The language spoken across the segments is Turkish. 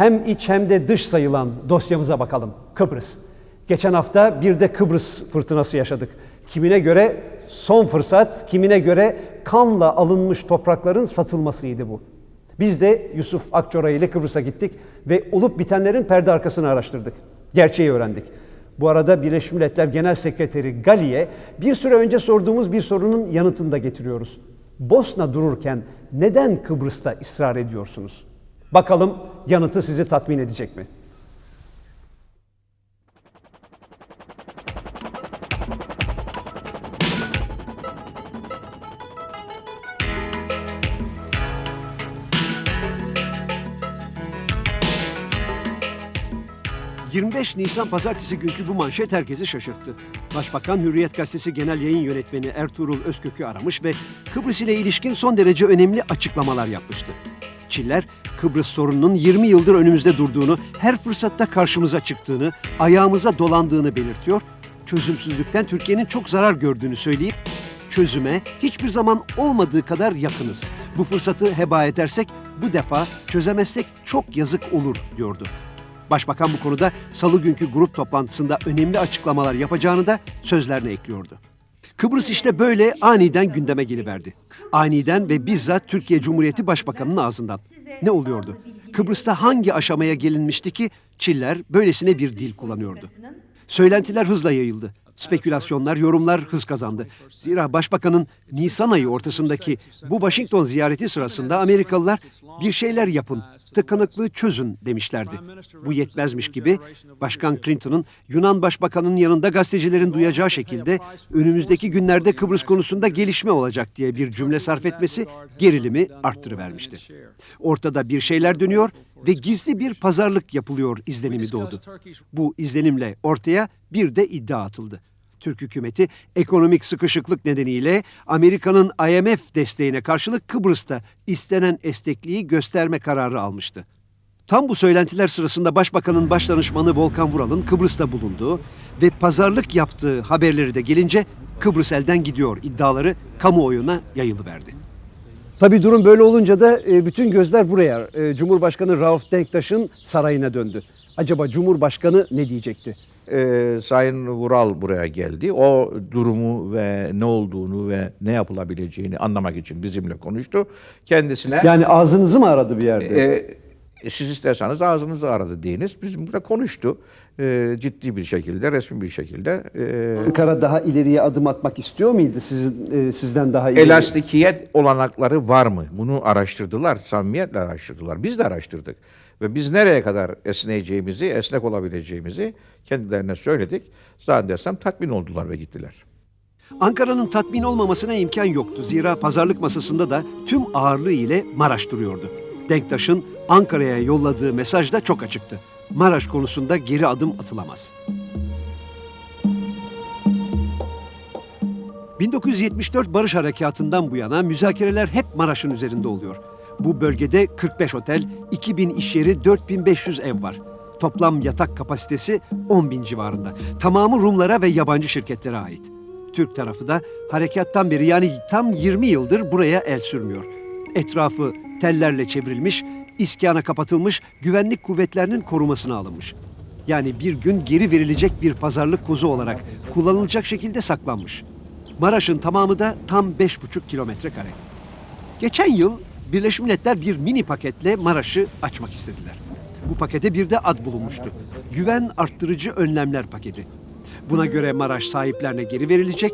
Hem iç hem de dış sayılan dosyamıza bakalım. Kıbrıs. Geçen hafta bir de Kıbrıs fırtınası yaşadık. Kimine göre son fırsat, kimine göre kanla alınmış toprakların satılmasıydı bu. Biz de Yusuf Akçora ile Kıbrıs'a gittik ve olup bitenlerin perde arkasını araştırdık. Gerçeği öğrendik. Bu arada Birleşmiş Milletler Genel Sekreteri Gali'ye bir süre önce sorduğumuz bir sorunun yanıtını da getiriyoruz. Bosna dururken neden Kıbrıs'ta ısrar ediyorsunuz? Bakalım yanıtı sizi tatmin edecek mi? ...25 Nisan pazartesi günkü bu manşet herkesi şaşırttı. Başbakan Hürriyet Gazetesi Genel Yayın Yönetmeni Ertuğrul Özkök'ü aramış ve Kıbrıs ile ilişkin son derece önemli açıklamalar yapmıştı. Çiller, Kıbrıs sorununun 20 yıldır önümüzde durduğunu, her fırsatta karşımıza çıktığını, ayağımıza dolandığını belirtiyor, çözümsüzlükten Türkiye'nin çok zarar gördüğünü söyleyip çözüme hiçbir zaman olmadığı kadar yakınız. Bu fırsatı heba edersek bu defa çözemezsek çok yazık olur diyordu. Başbakan bu konuda salı günkü grup toplantısında önemli açıklamalar yapacağını da sözlerine ekliyordu. Kıbrıs işte böyle aniden gündeme geliverdi. Aniden ve bizzat Türkiye Cumhuriyeti Başbakanı'nın ağzından. Ne oluyordu? Kıbrıs'ta hangi aşamaya gelinmişti ki Çiller böylesine bir dil kullanıyordu? Söylentiler hızla yayıldı. Spekülasyonlar, yorumlar hız kazandı. Zira Başbakanın Nisan ayı ortasındaki bu Washington ziyareti sırasında Amerikalılar bir şeyler yapın, tıkanıklığı çözün demişlerdi. Bu yetmezmiş gibi Başkan Clinton'ın Yunan Başbakanı'nın yanında gazetecilerin duyacağı şekilde önümüzdeki günlerde Kıbrıs konusunda gelişme olacak diye bir cümle sarf etmesi gerilimi arttırıvermişti. Ortada bir şeyler dönüyor ve gizli bir pazarlık yapılıyor izlenimi doğdu. Bu izlenimle ortaya bir de iddia atıldı. Türk hükümeti ekonomik sıkışıklık nedeniyle Amerika'nın IMF desteğine karşılık Kıbrıs'ta istenen estekliği gösterme kararı almıştı. Tam bu söylentiler sırasında Başbakanın başdanışmanı Volkan Vural'ın Kıbrıs'ta bulunduğu ve pazarlık yaptığı haberleri de gelince Kıbrıs elden gidiyor iddiaları kamuoyuna yayılıverdi. Tabii durum böyle olunca da e, bütün gözler buraya, e, Cumhurbaşkanı Rauf Denktaş'ın sarayına döndü. Acaba Cumhurbaşkanı ne diyecekti? Ee, Sayın Vural buraya geldi. O durumu ve ne olduğunu ve ne yapılabileceğini anlamak için bizimle konuştu. Kendisine Yani ağzınızı mı aradı bir yerde? e, siz isterseniz ağzınızı aradı deyiniz. Bizimle konuştu. E, ciddi bir şekilde, resmi bir şekilde. E, Ankara daha ileriye adım atmak istiyor muydu sizin e, sizden daha ileri? elastikiyet olanakları var mı? Bunu araştırdılar, samimiyetle araştırdılar. Biz de araştırdık. Ve biz nereye kadar esneyeceğimizi, esnek olabileceğimizi kendilerine söyledik. Zannedersem tatmin oldular ve gittiler. Ankara'nın tatmin olmamasına imkan yoktu. Zira pazarlık masasında da tüm ağırlığı ile Maraş duruyordu. Denktaş'ın Ankara'ya yolladığı mesaj da çok açıktı. Maraş konusunda geri adım atılamaz. 1974 Barış Harekatı'ndan bu yana müzakereler hep Maraş'ın üzerinde oluyor. Bu bölgede 45 otel, 2000 iş yeri, 4500 ev var. Toplam yatak kapasitesi 10 bin civarında. Tamamı Rumlara ve yabancı şirketlere ait. Türk tarafı da harekattan beri yani tam 20 yıldır buraya el sürmüyor. Etrafı tellerle çevrilmiş, iskana kapatılmış, güvenlik kuvvetlerinin korumasına alınmış. Yani bir gün geri verilecek bir pazarlık kozu olarak kullanılacak şekilde saklanmış. Maraş'ın tamamı da tam 5,5 kilometre kare. Geçen yıl Birleşmiş Milletler bir mini paketle Maraş'ı açmak istediler. Bu pakete bir de ad bulunmuştu. Güven arttırıcı önlemler paketi. Buna göre Maraş sahiplerine geri verilecek,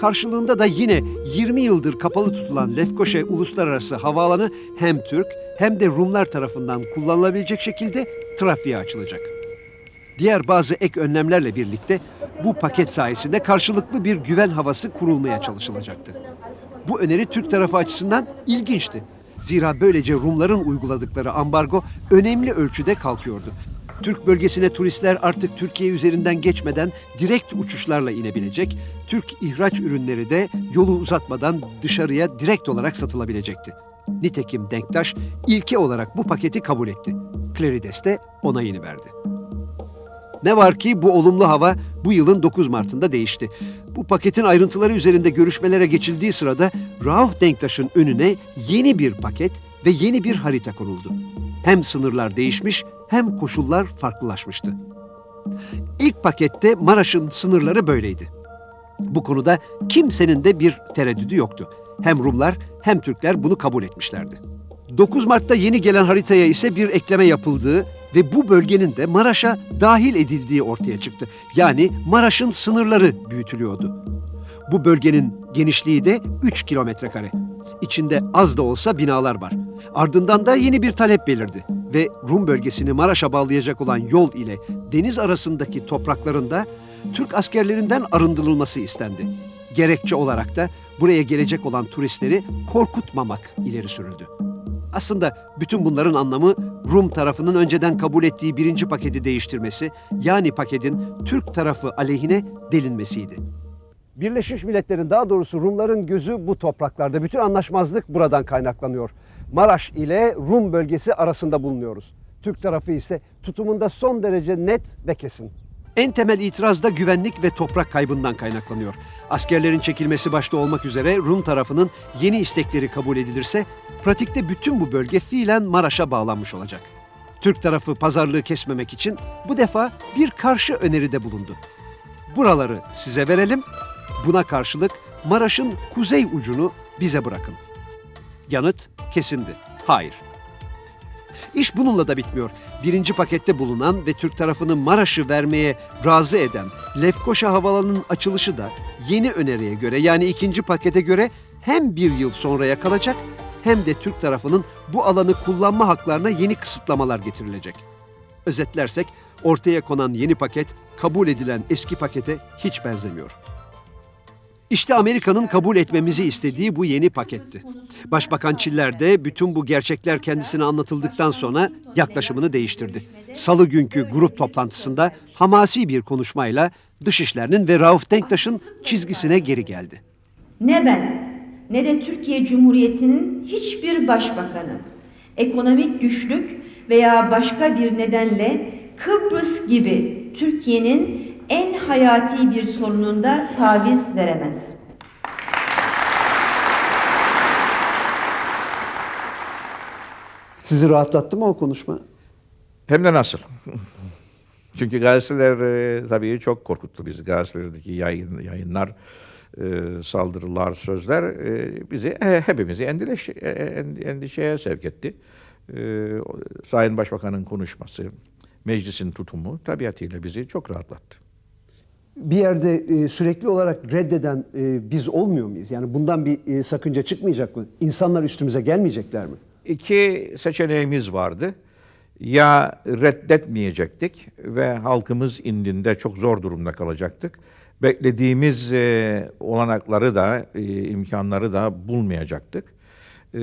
karşılığında da yine 20 yıldır kapalı tutulan Lefkoşa Uluslararası Havaalanı hem Türk hem de Rumlar tarafından kullanılabilecek şekilde trafiğe açılacak. Diğer bazı ek önlemlerle birlikte bu paket sayesinde karşılıklı bir güven havası kurulmaya çalışılacaktı. Bu öneri Türk tarafı açısından ilginçti. Zira böylece Rumların uyguladıkları ambargo önemli ölçüde kalkıyordu. Türk bölgesine turistler artık Türkiye üzerinden geçmeden direkt uçuşlarla inebilecek, Türk ihraç ürünleri de yolu uzatmadan dışarıya direkt olarak satılabilecekti. Nitekim Denktaş ilke olarak bu paketi kabul etti. Clarides de onayını verdi. Ne var ki bu olumlu hava bu yılın 9 Mart'ında değişti. Bu paketin ayrıntıları üzerinde görüşmelere geçildiği sırada Rauf Denktaş'ın önüne yeni bir paket ve yeni bir harita konuldu. Hem sınırlar değişmiş hem koşullar farklılaşmıştı. İlk pakette Maraş'ın sınırları böyleydi. Bu konuda kimsenin de bir tereddüdü yoktu. Hem Rumlar hem Türkler bunu kabul etmişlerdi. 9 Mart'ta yeni gelen haritaya ise bir ekleme yapıldığı ve bu bölgenin de Maraş'a dahil edildiği ortaya çıktı. Yani Maraş'ın sınırları büyütülüyordu. Bu bölgenin genişliği de 3 kilometre kare. İçinde az da olsa binalar var. Ardından da yeni bir talep belirdi ve Rum bölgesini Maraş'a bağlayacak olan yol ile deniz arasındaki topraklarında Türk askerlerinden arındırılması istendi. Gerekçe olarak da buraya gelecek olan turistleri korkutmamak ileri sürüldü. Aslında bütün bunların anlamı Rum tarafının önceden kabul ettiği birinci paketi değiştirmesi, yani paketin Türk tarafı aleyhine delinmesiydi. Birleşmiş Milletler'in daha doğrusu Rumların gözü bu topraklarda. Bütün anlaşmazlık buradan kaynaklanıyor. Maraş ile Rum bölgesi arasında bulunuyoruz. Türk tarafı ise tutumunda son derece net ve kesin. En temel itiraz da güvenlik ve toprak kaybından kaynaklanıyor. Askerlerin çekilmesi başta olmak üzere Rum tarafının yeni istekleri kabul edilirse pratikte bütün bu bölge fiilen Maraş'a bağlanmış olacak. Türk tarafı pazarlığı kesmemek için bu defa bir karşı öneride bulundu. Buraları size verelim, buna karşılık Maraş'ın kuzey ucunu bize bırakın. Yanıt kesindi. Hayır. İş bununla da bitmiyor. Birinci pakette bulunan ve Türk tarafını Maraş'ı vermeye razı eden Lefkoşa Havalanı'nın açılışı da yeni öneriye göre yani ikinci pakete göre hem bir yıl sonraya kalacak hem de Türk tarafının bu alanı kullanma haklarına yeni kısıtlamalar getirilecek. Özetlersek ortaya konan yeni paket kabul edilen eski pakete hiç benzemiyor. İşte Amerika'nın kabul etmemizi istediği bu yeni paketti. Başbakan Çiller de bütün bu gerçekler kendisine anlatıldıktan sonra yaklaşımını değiştirdi. Salı günkü grup toplantısında hamasi bir konuşmayla Dışişlerinin ve Rauf Denktaş'ın çizgisine geri geldi. Ne ben ne de Türkiye Cumhuriyeti'nin hiçbir başbakanı ekonomik güçlük veya başka bir nedenle Kıbrıs gibi Türkiye'nin en hayati bir sorununda taviz veremez. Sizi rahatlattı mı o konuşma? Hem de nasıl? Çünkü gazeteler e, tabii çok korkuttu bizi. Gazetelerdeki yayın, yayınlar, e, saldırılar, sözler e, bizi e, hepimizi endişe, e, en- endişeye sevk etti. E, Sayın Başbakan'ın konuşması, meclisin tutumu tabiatıyla bizi çok rahatlattı. Bir yerde e, sürekli olarak reddeden e, biz olmuyor muyuz? Yani bundan bir e, sakınca çıkmayacak mı? İnsanlar üstümüze gelmeyecekler mi? İki seçeneğimiz vardı. Ya reddetmeyecektik ve halkımız indinde çok zor durumda kalacaktık. Beklediğimiz e, olanakları da, e, imkanları da bulmayacaktık. E,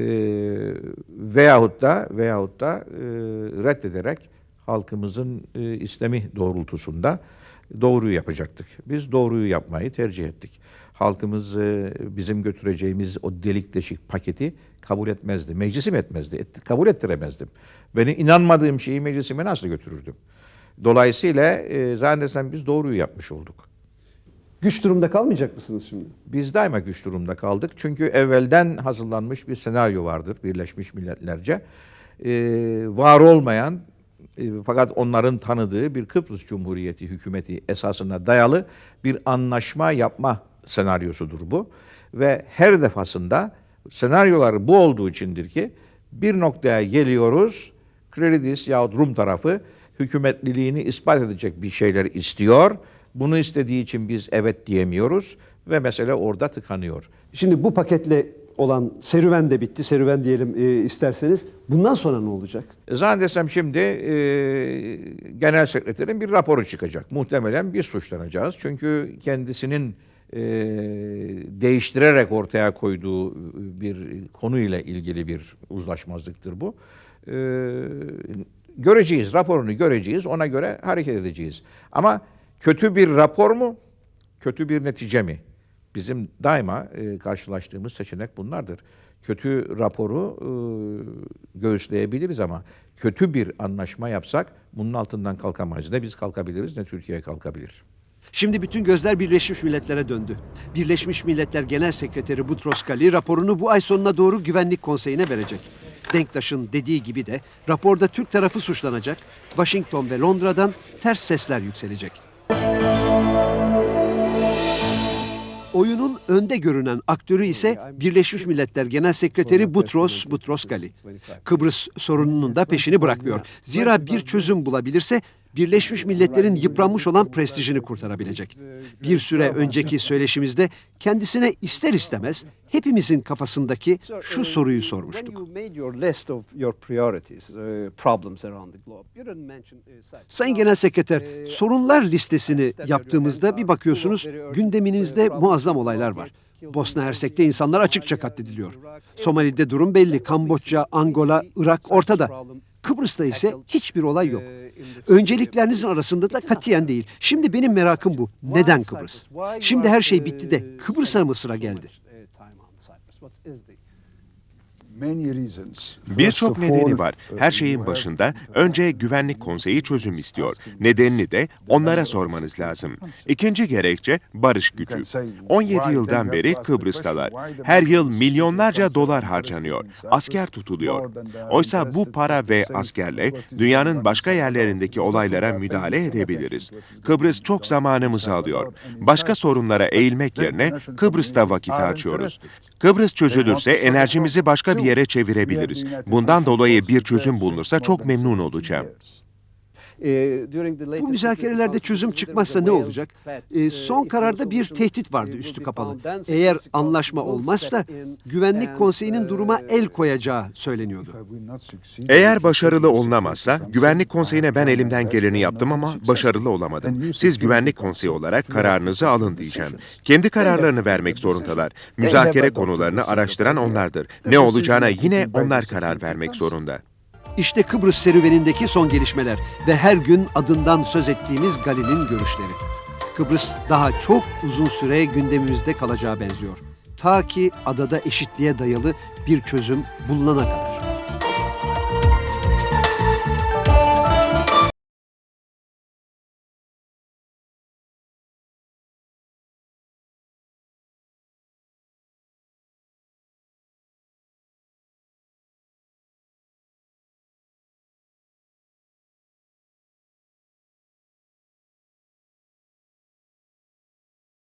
veyahut da veyahut da e, reddederek halkımızın e, istemi doğrultusunda doğruyu yapacaktık. Biz doğruyu yapmayı tercih ettik. Halkımız e, bizim götüreceğimiz o delik deşik paketi kabul etmezdi. Meclisim etmezdi. Et- kabul ettiremezdim. Beni inanmadığım şeyi meclisime nasıl götürürdüm? Dolayısıyla e, zannedersem biz doğruyu yapmış olduk. Güç durumda kalmayacak mısınız şimdi? Biz daima güç durumda kaldık. Çünkü evvelden hazırlanmış bir senaryo vardır Birleşmiş Milletlerce. Ee, var olmayan e, fakat onların tanıdığı bir Kıbrıs Cumhuriyeti hükümeti esasına dayalı bir anlaşma yapma senaryosudur bu. Ve her defasında senaryolar bu olduğu içindir ki bir noktaya geliyoruz. Kredis yahut Rum tarafı hükümetliliğini ispat edecek bir şeyler istiyor. Bunu istediği için biz evet diyemiyoruz ve mesele orada tıkanıyor. Şimdi bu paketle olan serüven de bitti. Serüven diyelim e, isterseniz. Bundan sonra ne olacak? Zannedersem şimdi e, genel sekreterin bir raporu çıkacak. Muhtemelen biz suçlanacağız. Çünkü kendisinin e, değiştirerek ortaya koyduğu bir konuyla ilgili bir uzlaşmazlıktır bu. E, göreceğiz, raporunu göreceğiz. Ona göre hareket edeceğiz. Ama kötü bir rapor mu, kötü bir netice mi? Bizim daima e, karşılaştığımız seçenek bunlardır. Kötü raporu e, göğüsleyebiliriz ama kötü bir anlaşma yapsak bunun altından kalkamayız. Ne biz kalkabiliriz ne Türkiye kalkabilir. Şimdi bütün gözler Birleşmiş Milletler'e döndü. Birleşmiş Milletler Genel Sekreteri Boutros Ghali raporunu bu ay sonuna doğru Güvenlik Konseyi'ne verecek. Denktaş'ın dediği gibi de raporda Türk tarafı suçlanacak, Washington ve Londra'dan ters sesler yükselecek. Oyunun önde görünen aktörü ise Birleşmiş Milletler Genel Sekreteri Butros Butros-Ghali. Kıbrıs sorununun da peşini bırakmıyor. Zira bir çözüm bulabilirse Birleşmiş Milletler'in yıpranmış olan prestijini kurtarabilecek. Bir süre önceki söyleşimizde kendisine ister istemez hepimizin kafasındaki şu soruyu sormuştuk. Sayın Genel Sekreter, sorunlar listesini yaptığımızda bir bakıyorsunuz gündeminizde muazzam olaylar var. Bosna Hersek'te insanlar açıkça katlediliyor. Somali'de durum belli. Kamboçya, Angola, Irak ortada. Kıbrıs'ta ise hiçbir olay yok. Önceliklerinizin arasında da katiyen değil. Şimdi benim merakım bu. Neden Kıbrıs? Şimdi her şey bitti de Kıbrıs'a mı sıra geldi? Birçok nedeni var. Her şeyin başında önce Güvenlik Konseyi çözüm istiyor. Nedenini de onlara sormanız lazım. İkinci gerekçe barış gücü. 17 yıldan beri Kıbrıs'talar. Her yıl milyonlarca dolar harcanıyor. Asker tutuluyor. Oysa bu para ve askerle dünyanın başka yerlerindeki olaylara müdahale edebiliriz. Kıbrıs çok zamanımızı alıyor. Başka sorunlara eğilmek yerine Kıbrıs'ta vakit harcıyoruz. Kıbrıs çözülürse enerjimizi başka bir yere çevirebiliriz. Bundan dolayı bir çözüm bulunursa çok memnun olacağım. Bu müzakerelerde çözüm çıkmazsa ne olacak? Ee, son kararda bir tehdit vardı üstü kapalı. Eğer anlaşma olmazsa Güvenlik Konseyi'nin duruma el koyacağı söyleniyordu. Eğer başarılı olunamazsa, Güvenlik Konseyi'ne ben elimden geleni yaptım ama başarılı olamadım. Siz Güvenlik Konseyi olarak kararınızı alın diyeceğim. Kendi kararlarını vermek zorundalar. Müzakere konularını araştıran onlardır. Ne olacağına yine onlar karar vermek zorunda. İşte Kıbrıs serüvenindeki son gelişmeler ve her gün adından söz ettiğimiz Gali'nin görüşleri. Kıbrıs daha çok uzun süre gündemimizde kalacağı benziyor. Ta ki adada eşitliğe dayalı bir çözüm bulunana kadar.